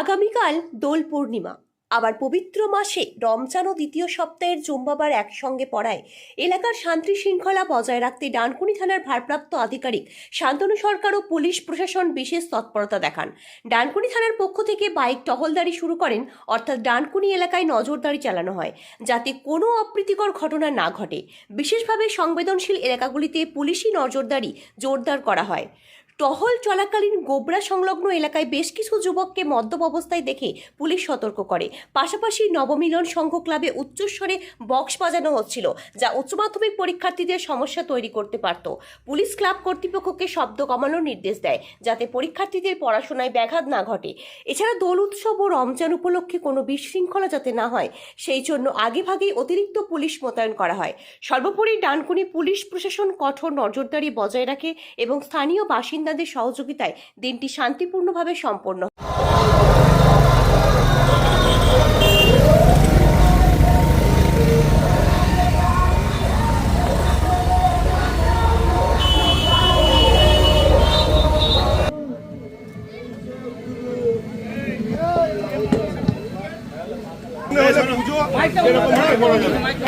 আগামীকাল দোল পূর্ণিমা। আবার পবিত্র মাসে রমজান ও দ্বিতীয় সপ্তাহের জুম্বাবার একসঙ্গে পড়ায় এলাকার শান্তি শৃঙ্খলা বজায় রাখতে ডানকুনি থানার ভারপ্রাপ্ত আধিকারিক শান্তনু সরকার ও পুলিশ প্রশাসন বিশেষ তৎপরতা দেখান। ডানকুনি থানার পক্ষ থেকে বাইক টহলদারি শুরু করেন, অর্থাৎ ডানকুনি এলাকায় নজরদারি চালানো হয়, যাতে কোনো অপ্রীতিকর ঘটনা না ঘটে। বিশেষভাবে সংবেদনশীল এলাকাগুলিতে পুলিশি নজরদারি জোরদার করা হয়। টহল চলাকালীন গোবরা সংলগ্ন এলাকায় বেশ কিছু যুবককে মদ্যপ অবস্থায় দেখে পুলিশ সতর্ক করে। পাশাপাশি নবমিলন সংঘ ক্লাবে উচ্চস্বরে বক্স বাজানো হচ্ছিল, যা উচ্চ মাধ্যমিক পরীক্ষার্থীদের সমস্যা তৈরি করতে পারত। পুলিশ ক্লাব কর্তৃপক্ষকে শব্দ কমানোর নির্দেশ দেয়, যাতে পরীক্ষার্থীদের পড়াশোনায় ব্যাঘাত না ঘটে। এছাড়া দোল উৎসব ও রমজান উপলক্ষে কোনো বিশৃঙ্খলা যাতে না হয়, সেই জন্য আগেভাগেই অতিরিক্ত পুলিশ মোতায়েন করা হয়। সর্বোপরি ডানকুনি পুলিশ প্রশাসন কঠোর নজরদারি বজায় রাখে এবং স্থানীয় বাসিন্দাদের সহযোগিতায় দিনটি শান্তিপূর্ণভাবে সম্পন্ন। এই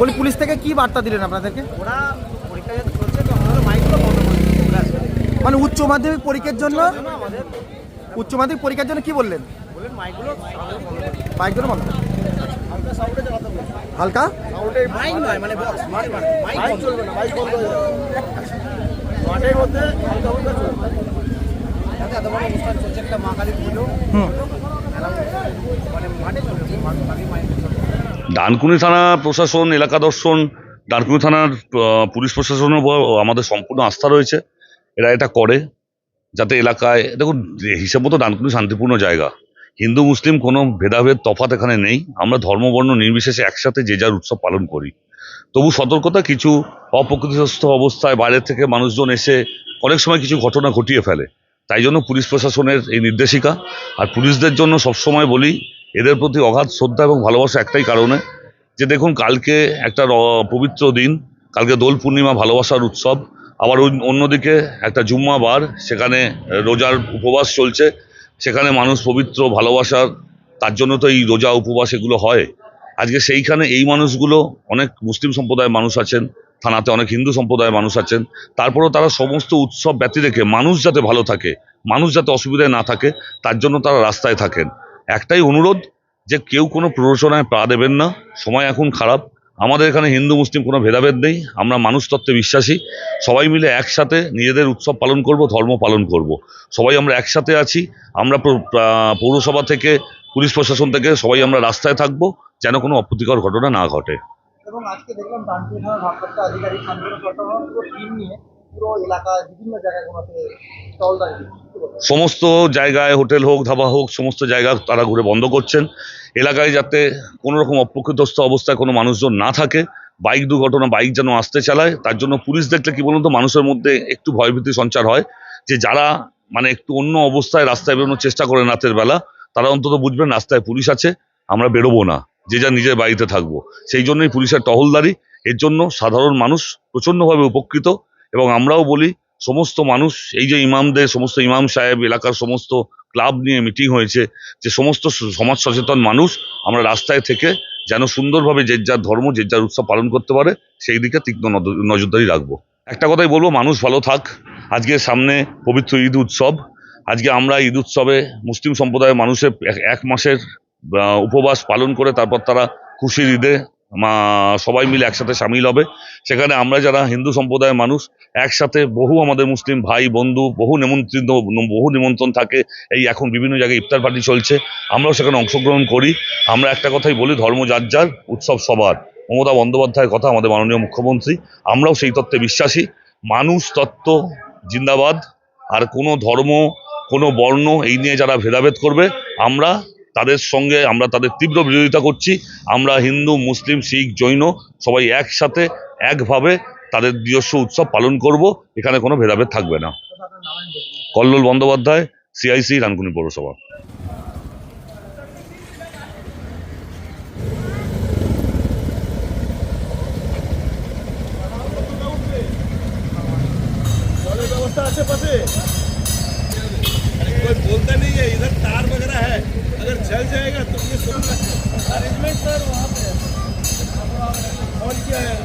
বলি পুলিশ থেকে কি বার্তা দিলেন আপনাদেরকে? ওরা পরীক্ষা চলছে তো আমাদের মাইকগুলো বন্ধ করে মানে উচ্চ মাধ্যমিক পরীক্ষার জন্য উচ্চ মাধ্যমিক পরীক্ষার জন্য কি বললেন? বলেন মাইকগুলো আমাদের বন্ধ করে দিচ্ছে। বাইক জন্য বন্ধ। হালকা সাউন্ডে চালাতে বলছে। হালকা? মাইক নয় মানে বক্স মাইক মাইক চলবে না মাইক বন্ধ হয়ে যাবে। মাঠের মধ্যে হালকা হালকা চলবে যাতে এত বড় অনুষ্ঠান চলছে একটা মা কালী পুজো। মানে মাঠে ডানকুনি থানা প্রশাসন এলাকা দর্শন ডানকুনি থানার পুলিশ প্রশাসনের উপর আমাদের সম্পূর্ণ আস্থা রয়েছে। এরা এটা করে যাতে এলাকায় দেখুন হিসেব মতো ডানকুনি শান্তিপূর্ণ জায়গা। হিন্দু মুসলিম কোনো ভেদাভেদ তফাৎ এখানে নেই। আমরা ধর্মবর্ণ নির্বিশেষে একসাথে যে যার উৎসব পালন করি। তবু সতর্কতা কিছু অপ্রকৃতিস্থ অবস্থায় বাইরে থেকে মানুষজন এসে অনেক সময় কিছু ঘটনা ঘটিয়ে ফেলে। তাই জন্য পুলিশ প্রশাসনের এই নির্দেশিকা। আর পুলিশদের জন্য সবসময় বলি, এদের প্রতি অগাধ শ্রদ্ধা এবং ভালোবাসা একটাই কারণে, যে দেখুন কালকে একটা পবিত্র দিন, কালকে দোল পূর্ণিমা, ভালোবাসার উৎসব। আবার অন্য- অন্যদিকে একটা জুম্মা বার, সেখানে রোজার উপবাস চলছে, সেখানে মানুষ পবিত্র, ভালোবাসার, তার জন্য তো এই রোজা, উপবাস এগুলো হয়। আজকে সেইখানে এই মানুষগুলো, অনেক মুসলিম সম্প্রদায়ের মানুষ আছেন থানাতে অনেক হিন্দু সম্প্রদায়ের মানুষ আছেন। তারপরেও তারা সমস্ত উৎসব ব্যতি রেখে মানুষ যাতে ভালো থাকে, মানুষ যাতে অসুবিধায় না থাকে, তার জন্য তারা রাস্তায় থাকেন। একটাই অনুরোধ যে কেউ কোনো প্ররোচনায় পা দেবেন না, সময় এখন খারাপ। আমাদের এখানে হিন্দু, মুসলিম কোনো ভেদাভেদ নেই, আমরা মানুষ তত্ত্বে বিশ্বাসী। সবাই মিলে একসাথে নিজেদের উৎসব পালন করব, ধর্ম পালন করব। সবাই আমরা একসাথে আছি, আমরা পৌরসভা থেকে, পুলিশ প্রশাসন থেকে সবাই আমরা রাস্তায় থাকব, যেন কোনো অপ্রীতিকর ঘটনা না ঘটে। এবং আজকে দেখলাম ডানকুনি থানার ভারপ্রাপ্ত আধিকারিক শান্তনু সরকার পুরো টিম নিয়ে পুরো এলাকায় বিভিন্ন জায়গাগুলোতে টহলদারি সমস্ত জায়গায় হোটেল হোক, ধাবা হোক, সমস্ত জায়গা তারা ঘুরে বন্ধ করছেন। এলাকায় যাতে কোনো রকম অপ্রকৃতস্থ অবস্থায় কোনো মানুষজন না থাকে, বাইক দুর্ঘটনা, বাইক যেন আসতে চালায়, তার জন্য পুলিশ দেখলে কি বলুন তো, মানুষের মধ্যে একটু ভয়ভীতি সঞ্চার হয়, যে যারা মানে একটু অন্য অবস্থায় রাস্তায় বেরোনোর চেষ্টা করে রাতের বেলা, তারা অন্তত বুঝবেন রাস্তায় পুলিশ আছে, আমরা বেরোবো না। যে যা নিজের বাড়িতে থাকব। সেই জন্যই পুলিশের টহলদারি। এর জন্য সাধারণ মানুষ প্রচণ্ডভাবে উপকৃত এবং আমরাও বলি, সমস্ত মানুষ, এই যে ইমামদের, সমস্ত ইমাম সাহেব, এলাকার সমস্ত ক্লাব নিয়ে মিটিং হয়েছে, যে সমস্ত সমাজ সচেতন মানুষ আমরা রাস্তায় থেকে যেন সুন্দরভাবে যে যার ধর্ম, যে যার উৎসব পালন করতে পারে, সেই দিকে তীক্ষ্ণ নজরদারি রাখব। একটা কথাই বলব, মানুষ ভালো থাক। আজকে সামনে পবিত্র ঈদ উৎসব। আজকে আমরা ঈদ উৎসবে মুসলিম সম্প্রদায়ের মানুষের এক- মাসের উপবাস পালন করে তারপর তারা খুশির ঈদে, মা সবাই মিলে একসাথে সামিল হবে। সেখানে আমরা যারা হিন্দু সম্প্রদায়ের মানুষ, একসাথে বহু আমাদের মুসলিম ভাই, বন্ধু, বহু নিমন্ত্রিত, বহু নিমন্ত্রণ থাকে। এই এখন বিভিন্ন জায়গায় ইফতার পার্টি চলছে, আমরাও সেখানে অংশগ্রহণ করি। আমরা একটা কথাই বলি, ধর্ম যার যার, উৎসব সবার। মমতা বন্দ্যোপাধ্যায়ের কথা আমাদের মাননীয় মুখ্যমন্ত্রী, আমরাও সেই তত্ত্বে বিশ্বাসী। মানুষ তত্ত্ব, জিন্দাবাদ। আর কোনো ধর্ম, কোনো বর্ণ এই নিয়ে যারা ভেদাভেদ করবে, আমরা তাদের সঙ্গে আমরা তাদের তীব্র বিরোধিতা করছি। আমরা হিন্দু, মুসলিম, শিখ, জৈন সবাই একসাথে, একভাবে তাদের নিজস্ব উৎসব পালন করব। এখানে কোনো ভেদাভেদ থাকবে না। কল্লোল বন্দ্যোপাধ্যায়, সিআইসি, রানকুনি পৌরসভা। कोई बोलता नहीं है, इधर तार वगैरह है। अगर जल जाएगा तो ये अरेंजमेंट सर वहाँ पे कॉल किया है?